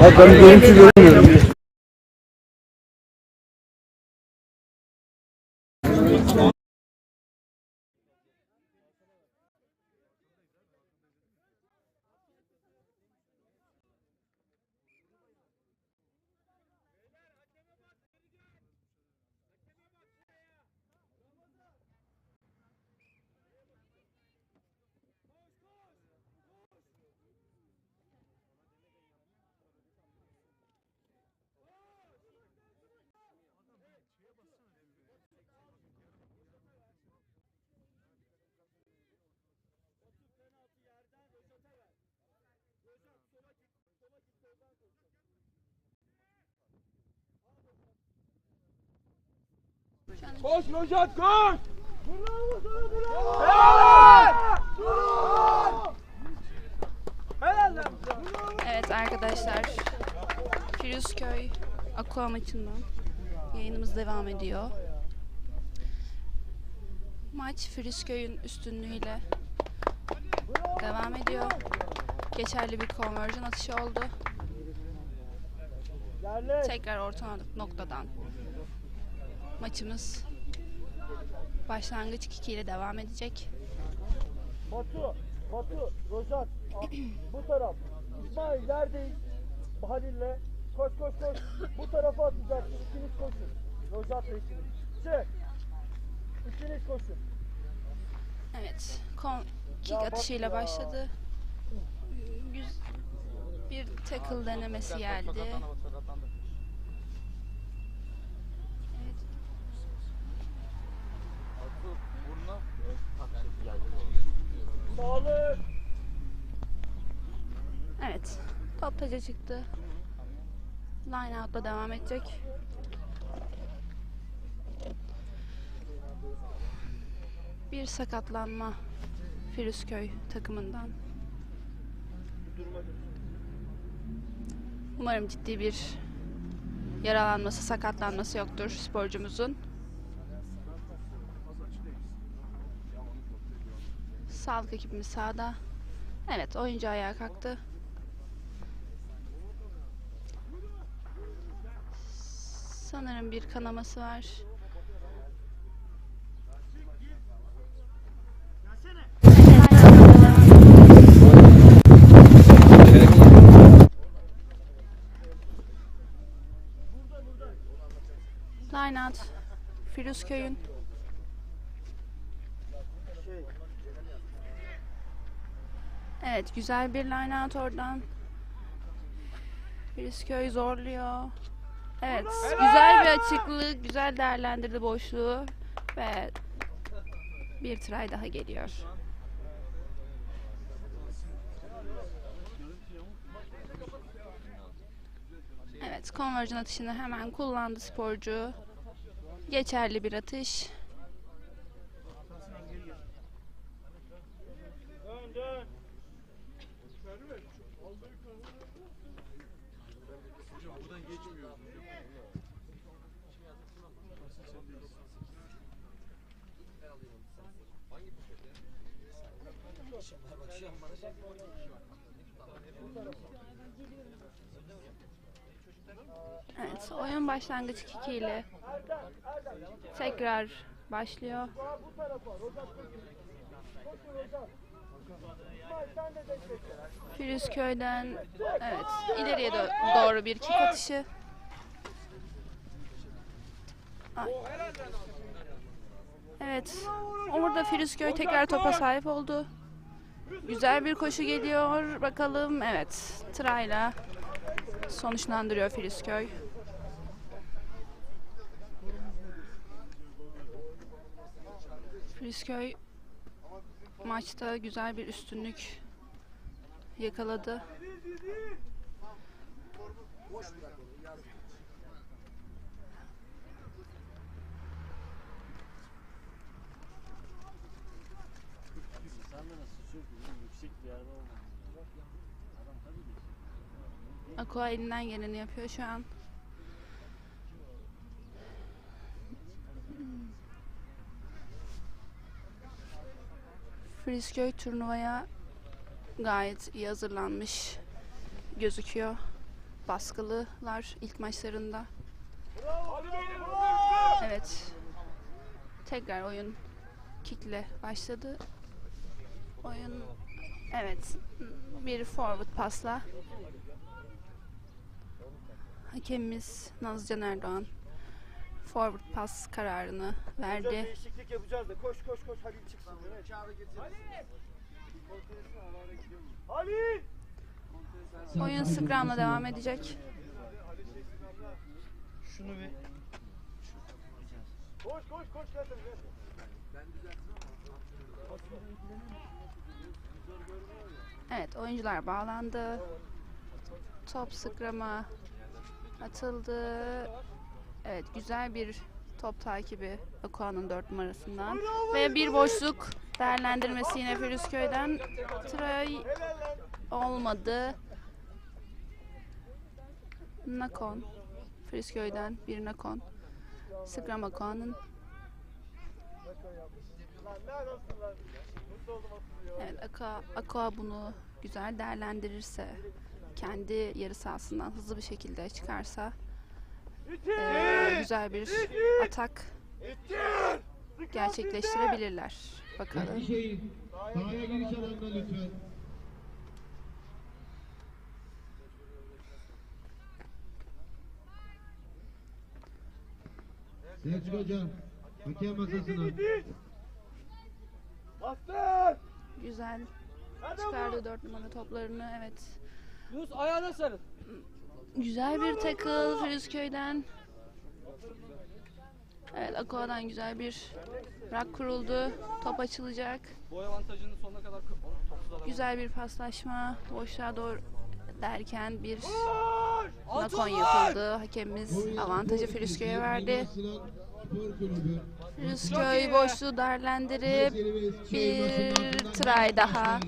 I've done games Koş Rojat koş! Evet arkadaşlar. Firuzköy Aqua maçından yayınımız devam ediyor. Maç Firuzköy'ün üstünlüğüyle devam ediyor. Geçerli bir conversion atışı oldu. Tekrar orta noktadan maçımız başlangıç 2 ile devam edecek. Batu, Batu, Rojat, a- bu taraf. İsmail neredeyiz? Halil'le. Koş koş koş. Bu tarafa atacaksın. İkiniz koşun. Rojat'la ikiniz. Çık. İkiniz koşun. Evet, kon, kick Ya atışıyla başladı. Yüz, bir tackle denemesi geldi. Evet. Sağlık. Evet, top taca çıktı. Line out'la devam edecek. Bir sakatlanma Firuzköy takımından. Umarım ciddi bir yaralanması, sakatlanması yoktur sporcumuzun. Sağlık ekibimiz sahada. Evet, oyuncu ayağa kalktı. Sanırım bir kanaması var. Line out. Firuzköy'ün Evet, güzel bir line out oradan. Firuzköy zorluyor. Evet, güzel bir açıklık, güzel değerlendirdi boşluğu ve bir try daha geliyor. Evet, conversion atışını hemen kullandı sporcu. Geçerli bir atış. Evet, oyun başlangıç 2 ile tekrar başlıyor. Firuzköy'den evet ileriye dö- doğru bir kick atışı. Ay. Evet. Orada Firuzköy tekrar topa sahip oldu. Güzel bir koşu geliyor. Bakalım. Evet. Tırayla sonuçlandırıyor Firuzköy. Firuzköy maçta güzel bir üstünlük yakaladı. Aqua elinden geleni yapıyor şu an. Frisköy turnuvaya gayet iyi hazırlanmış gözüküyor. baskılılar ilk maçlarında. Evet. Tekrar oyun kickle başladı. Oyun evet bir forward pasla hakemimiz Nazcan Erdoğan forward pas kararını verdi. Değişiklik yapacağız da koş koş koş Halil çıksın. Evet. Halil! Oyun Scrum'la devam edecek. Şunu bir... Koş koş koş gel tabii, gel. Evet oyuncular bağlandı. Top Scrum'a atıldı. Evet güzel bir top takibi Akua'nın 4 numarasından. Ve bir boşluk değerlendirmesi yine Firuzköy'den. Tray olmadı. Nakon. Firuzköy'den bir Nakon. Scrum Akua'nın. Evet Aqua, Aqua bunu güzel değerlendirirse kendi yarı sahasından hızlı bir şekilde çıkarsa eee, güzel bir atak gerçekleştirebilirler. Bakalım. Eskişehir sahaya giriş alanına lütfen. Selçuk Hocam, hakem masasına. Bastır! Güzel çıkardı dört numara toplarını. Evet. Yunus ayağına sarıl. Güzel bir tackle Firuzköy'den. Evet Aqua'dan güzel bir rak kuruldu. Top açılacak. Boy avantajını sonuna kadar. Güzel bir paslaşma. Boşluğa doğru derken bir nakon yapıldı. Hakemimiz avantajı Firuzköy'e verdi. Firuzköy boşluğu değerlendirip bir try daha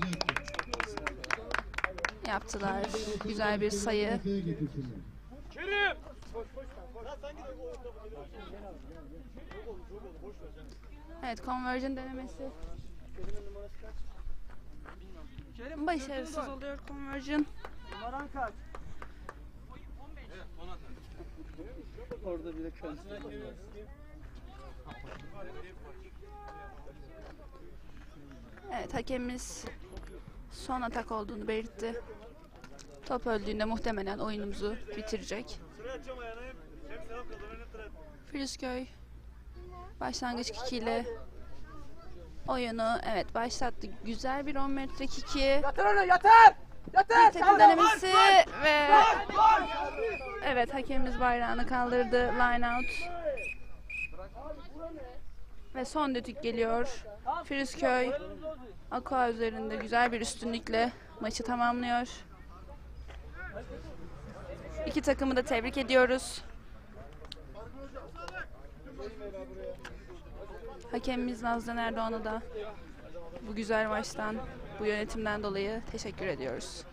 yaptılar. Güzel bir sayı. Evet conversion denemesi başarısız oluyor conversion. Numaran kaç? Orada de kön. Evet hakemimiz son atak olduğunu belirtti. Top öldüğünde muhtemelen oyunumuzu bitirecek. Firuzköy başlangıç kikiyle oyunu evet başlattı. Güzel bir 10 metre kiki. Yeter öyle yeter! Yeter! Bir takım denemesi ve evet hakemimiz bayrağını kaldırdı. Line out. Ve son düdük geliyor. Firuzköy Aqua üzerinde güzel bir üstünlükle maçı tamamlıyor. İki takımı da tebrik ediyoruz. Hakemimiz Nazlı Erdoğan'a da bu güzel maçtan, bu yönetimden dolayı teşekkür ediyoruz.